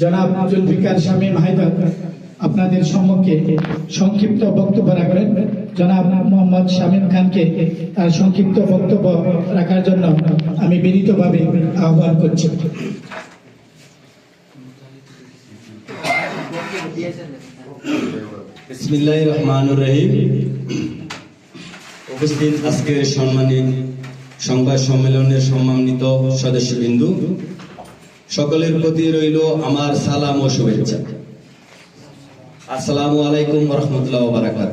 জনাব জুলফিকার আপনাদের সম্মুখে সংক্ষিপ্ত বক্তব্য রাখবেন। জনাব মোহাম্মদ শামীম খানকে তার সংক্ষিপ্ত বক্তব্য রাখার জন্য আমি বিনীতভাবে আহ্বান করছি। বিসমিল্লাহির রহমানুর রহিম। উপস্থিত আজকের সম্মানিত সংবাদ সম্মেলনের সম্মানিত সকলের প্রতি রইল আমার সালাম ও শুভেচ্ছা। আসসালামু আলাইকুম রহমতুল্লাহ বারাকাত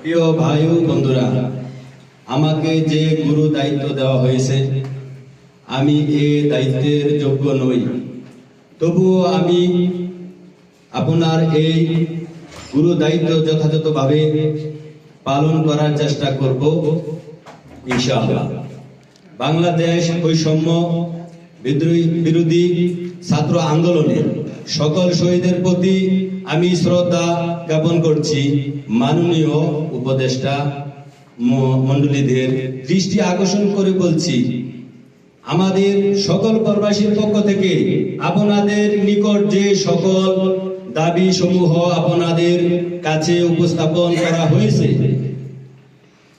প্রিয় ভাই ও বন্ধুরা আমাকে যে গুরু দায়িত্ব দেওয়া হয়েছে আমি এ দায়িত্বের যোগ্য নই। তবুও আমি আপনার এই গুরু দায়িত্ব যথাযথভাবে পালন করার চেষ্টা করব ইনশাআল্লাহ। বাংলাদেশ বৈষম্য বিরোধী ছাত্র আন্দোলনের সকল শহীদের প্রতি আমি শ্রদ্ধা জ্ঞাপন করছি। মাননীয় উপদেষ্টা ম- মণ্ডলীদের দৃষ্টি আকর্ষণ করে বলছি, আমাদের সকল প্রবাসীর পক্ষ থেকে আপনাদের নিকট যে সকল দাবি সমূহ আপনাদের কাছে উপস্থাপন করা হয়েছে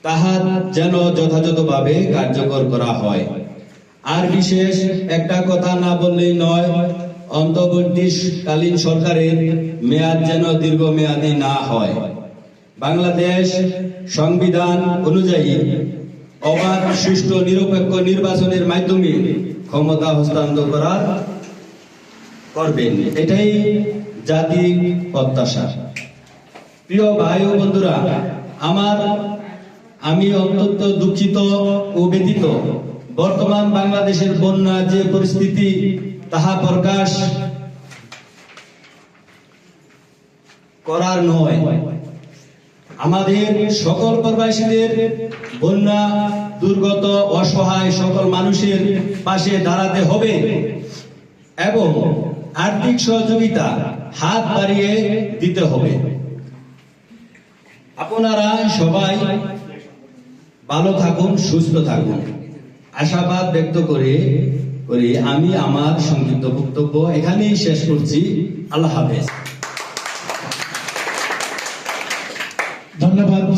তাহা যেন যথাযথভাবে কার্যকর করা হয়। আর বিশেষ একটা কথা না বললেই নয়, অন্তর্বর্তীকালীন সরকারের মেয়াদ যেন দীর্ঘমেয়াদী না হয়। বাংলাদেশ সংবিধান অনুযায়ী অবাধ, সুষ্ঠু, নিরপেক্ষ নির্বাচনের মাধ্যমে ক্ষমতা হস্তান্তর করার করবেন। এটাই জাতির প্রত্যাশা। প্রিয় ভাই ও বন্ধুরা, আমার আমি অত্যন্ত দুঃখিত ও ব্যতীত বর্তমান বাংলাদেশের বন্যা যে পরিস্থিতি, তাহা প্রকাশ করার নয়। আমাদের সকল প্রবাসীদের বন্যা, দুর্গত, অসহায় সকল মানুষের পাশে দাঁড়াতে হবে এবং আর্থিক সহযোগিতা হাত বাড়িয়ে দিতে হবে। আপনারা সবাই ভালো থাকুন, সুস্থ থাকুন। আশাবাদ ব্যক্ত করে করে আমি আমার সংক্ষিপ্ত বক্তব্য এখানেই শেষ করছি। আল্লাহ হাফেজ। ধন্যবাদ।